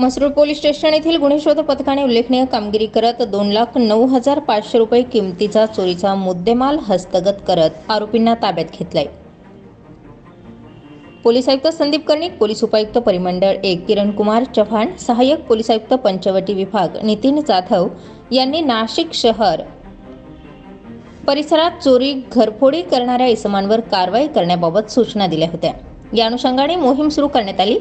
Masrul police station येथील गुन्हे शोध पथकाने उल्लेखनीय कामगिरी करत दोन लाख नऊ हजार पाचशे रुपये किमतीचा चोरीचा मुद्देमाल हस्तगत करत आरोपींना ताब्यात घेतलाय. पोलीस आयुक्त संदीप कर्णिक पोलीस उपायुक्त परिमंडळ एक किरण कुमार चव्हाण सहाय्यक पोलीस आयुक्त पंचवटी विभाग नितीन जाधव यांनी नाशिक शहर परिसरात चोरी घरफोडी करणाऱ्या इसमांवर कारवाई करण्याबाबत सूचना दिल्या होत्या. या अनुषंगाने मोहीम सुरू करण्यात आली.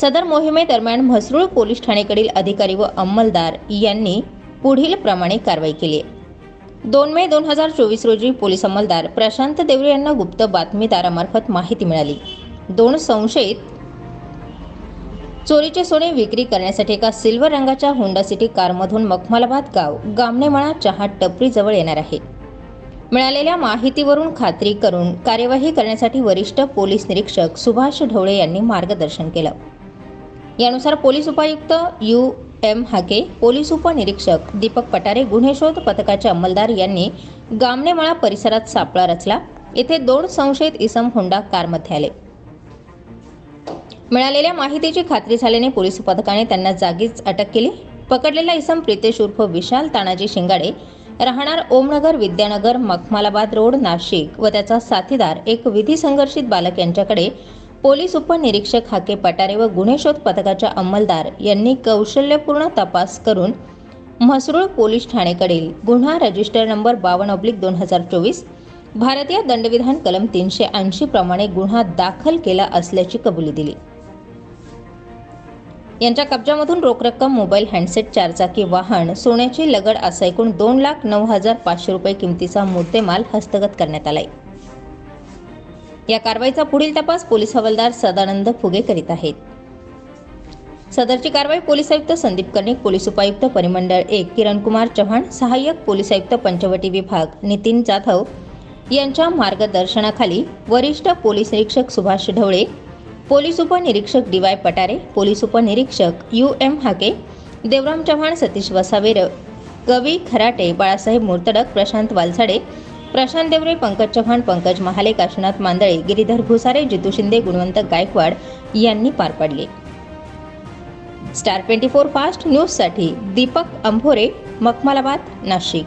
सदर मोहिमेदरम्यान म्हसरूळ पोलीस ठाणेकडील अधिकारी व अंमलदार यांनी पुढील प्रमाणे कारवाई केली आहे. दोन मे दोन हजार चोवीस रोजी पोलीस अंमलदार प्रशांत देवरे यांना गुप्त बातमीदारामार्फत माहिती मिळाली. दोन संशयित चोरीचे सोने विक्री करण्यासाठी एका सिल्वर रंगाच्या होंडा सिटी कारमधून मखमालाबाद गाव गामणेमाळा चहा टपरीजवळ येणार आहे. मिळालेल्या माहितीवरून खात्री करून कार्यवाही करण्यासाठी वरिष्ठ पोलीस निरीक्षक सुभाष ढवळे यांनी मार्गदर्शन केलं. यानुसार पोलीस उपायुक्त यू एम हाके पोलीस उपनिरीक्षक दीपक पटारे गुन्हे शोध पथकाचे अंमलदार यांनी गामणेमाळा परिसरात सापळा रचला. येथे दोन संशयित इसम होंडा कारमध्ये आले. मिळालेल्या माहितीची खात्री झाल्याने पोलीस पथकाने त्यांना जागीच अटक केली. पकडलेला इसम प्रितेश उर्फ विशाल तानाजी शिंगाडे राहणार ओमनगर विद्यानगर मखमालाबाद रोड नाशिक व त्याचा साथीदार एक विधी संघर्षित बालक यांच्याकडे पोलीस उपनिरीक्षक हाके पटारे व गुन्हे शोध पथकाच्या अंमलदार यांनी कौशल्यपूर्ण तपास करून म्हसरूळ पोलीस ठाणेकडील गुन्हा रजिस्टर नंबर बावन्न ऑब्लिक दोन हजार चोवीस भारतीय दंडविधान कलम तीनशे ऐंशी प्रमाणे गुन्हा दाखल केला असल्याची कबुली दिली. यांच्या कब्जामधून रोख रक्कम मोबाईल हँडसेट चारचाकी वाहन सोन्याची लगड असा एकूण दोन लाख नऊ हजार पाचशे रुपये किमतीचा मुद्देमाल हस्तगत करण्यात आलाय. या कारवाईचा पुढील तपास पोलीस हवालदार सदानंद फुगे करीत आहेत. सदरची कारवाई पोलीस आयुक्त संदीप कर्णिक पोलीस उपायुक्त परिमंडळ एक किरण कुमार चव्हाण सहाय्यक पोलीस आयुक्त पंचवटी विभाग नितीन जाधव यांच्या मार्गदर्शनाखाली वरिष्ठ पोलीस निरीक्षक सुभाष ढवळे पोलीस उपनिरीक्षक डी वाय पटारे पोलीस उपनिरीक्षक यू एम हाके देवराम चव्हाण सतीश वसावेर कवी खराटे बाळासाहेब मुर्तडक प्रशांत वालसाडे प्रशांत देवरे पंकज चव्हाण पंकज महाले काशीनाथ मांदळे गिरीधर भुसारे जितू शिंदे गुणवंत गायकवाड यांनी पार पाडले. स्टार ट्वेंटी फोर फास्ट न्यूजसाठी दीपक अंभोरे मखमालाबाद नाशिक.